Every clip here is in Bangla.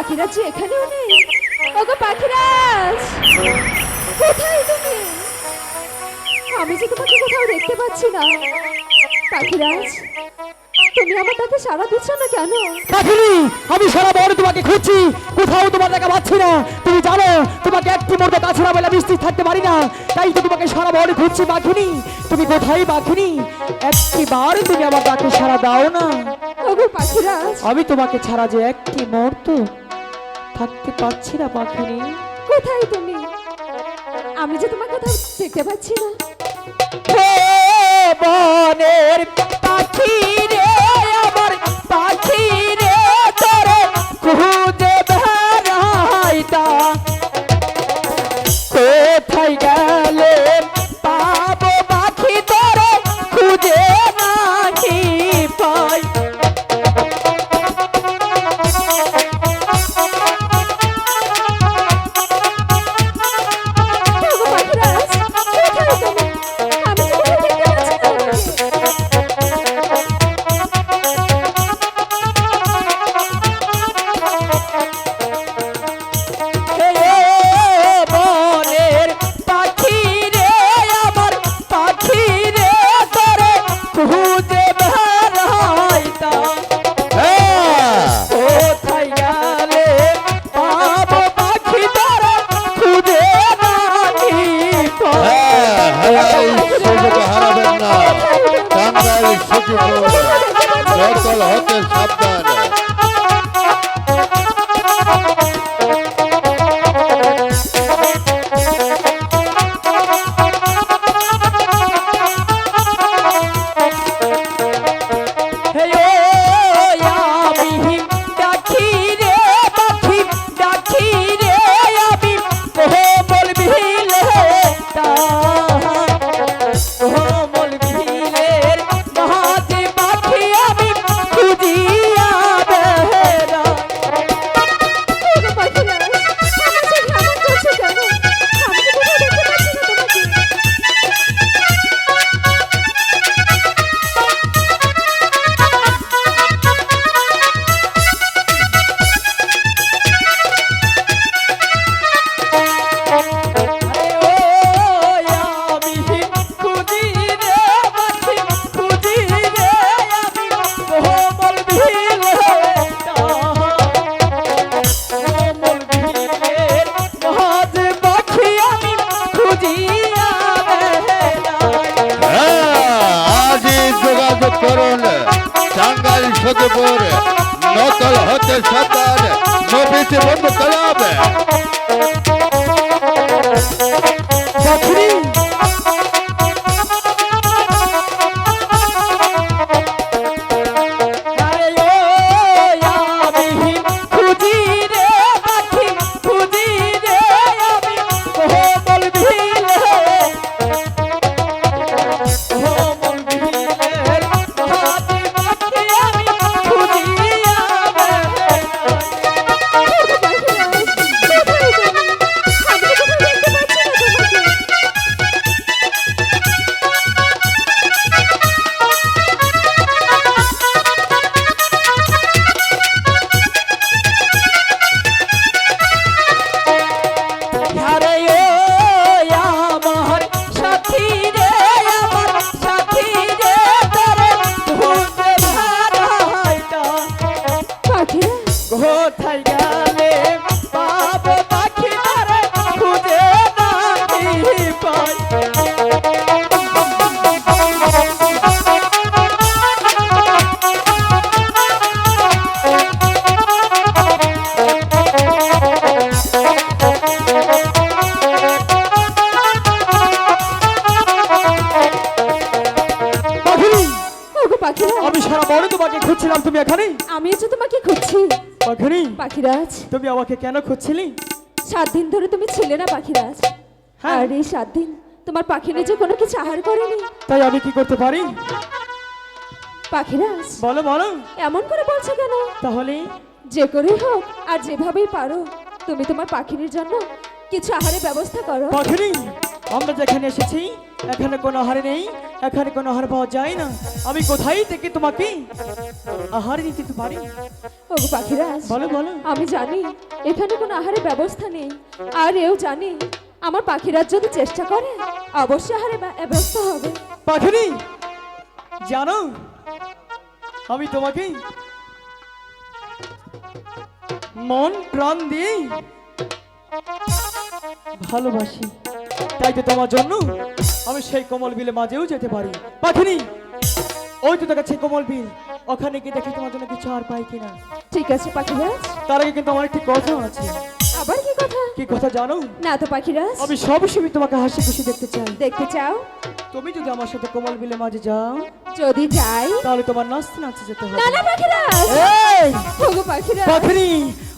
পাখিরাজ যে এখানেও নেই? ওগো পাখিরাজ! কোথায় তুমি? আমি যে তোমাকে কোথাও দেখতে পাচ্ছি না। পাখিরাজ তুমি আমার কাছে সারা দিচ্ছ না কেন? কাকিনি আমি সারা বড় তোমাকে খুঁজছি। কোথাও তোমার দেখা পাচ্ছি না। তুমি জানো তোমাকে একটি মর্দ তাছাড়া বেলা বৃষ্টি থাকতে পারি না। তাই তো তোমাকে সারা বড় খুঁজছি বাঘিনি তুমি কোথায় বাঘিনি একটি বার তুমি আমার ডাকে সারা দাও না। ওগো পাখিরাজ! আমি তোমাকে ছাড়া যে একটি মুহূর্ত থাকতে পারছি না পাখিনি কোথায় তুমি? আমি যে তোমার কথা দেখতে পাচ্ছি না। বনের সুযোগ হারাবেন না টাঙ্গাইল সচিব হতে সাবধান। টাঙ্গাইল সচিবপুর নকল হতে সাবধান নবীতি বন্ধু খুঁজছিলাম তুমি এখানে? আমিও যে তোমাকে খুঁজছি। পাখিনি? পাখিরাজ। তুমি আমাকে কেন খুঁজছিলি? সাত দিন ধরে তুমি ছিলে না পাখিরাজ। হ্যাঁ। আর এই সাত দিন তোমার পাখি নিজে কোনো কিছু আহার করেনি। তাই আমি কি করতে পারি? পাখিরাজ বলো বলো। এমন করে বলছো কেন? তাহলে? যে করেই হোক আর যেভাবেই পারো তুমি তোমার পাখির জন্য কিছু আহারের ব্যবস্থা করো। পাখিনি আমরা যেখানে এসেছি এখানে কোনো আহার নেই এখানে কোনো আহার পাওয়া যায় না। আমি কোথায় থেকে তোমাকে আহার দিতে পারি? ওগো পাখিরাজ বলো বলো। আমি জানি এখানে কোনো আহারের ব্যবস্থা নেই। আর এও জানি আমার পাখিরাজ যদি চেষ্টা করে অবশ্যই আহারে ব্যস্ত হবে। পাখিনি? জানো আমি তোমাকে মন প্রাণ দিয়ে ভালোবাসি। তাই তো তোমার জন্য আমি সেই কমল বিলে মাঝেও যেতে পারি। পাখিনি? ওই তো দেখাচ্ছে কমল বিল। ওখানে গিয়ে দেখি তোমার জন্য কিছু আর পাই কিনা। ঠিক আছে পাখি তার আগে কিন্তু আমার একটি কথা আছে। আবার কি কথা? কি কথা জানো? না তো পাখিরাজ। আমি সবসময় তোমাকে হাসি খুশি দেখতে চাই। দেখতে চাও? তুমি যদি আমার সাথে কোমল বিলে মাঝে যাও যদি যাই? তাহলে তোমার নাচতে নাচতে যেতে হবে। না না পাখিরাজ! এই! ওগো পাখিরাজ! পাখিনি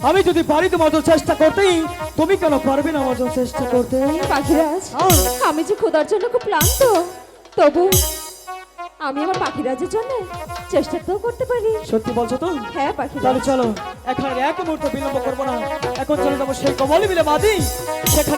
আমি যদি পারি তোমার জন্য চেষ্টা করতেই তুমি কেন পারবে না আমার জন্য চেষ্টা করতে? পাখিরাজ আমি যে খোদার জন্য খুব ক্লান্ত তবু আমি আমার পাখিরাজের জন্য চেষ্টা তো করতে পারি। সত্যি বলছো তো? হ্যাঁ পাখি তাহলে চলো এখন এক মুহূর্ত বিলম্ব করব না। এখন চলে যাব সেই কবলি বিলে মাদি সেখানে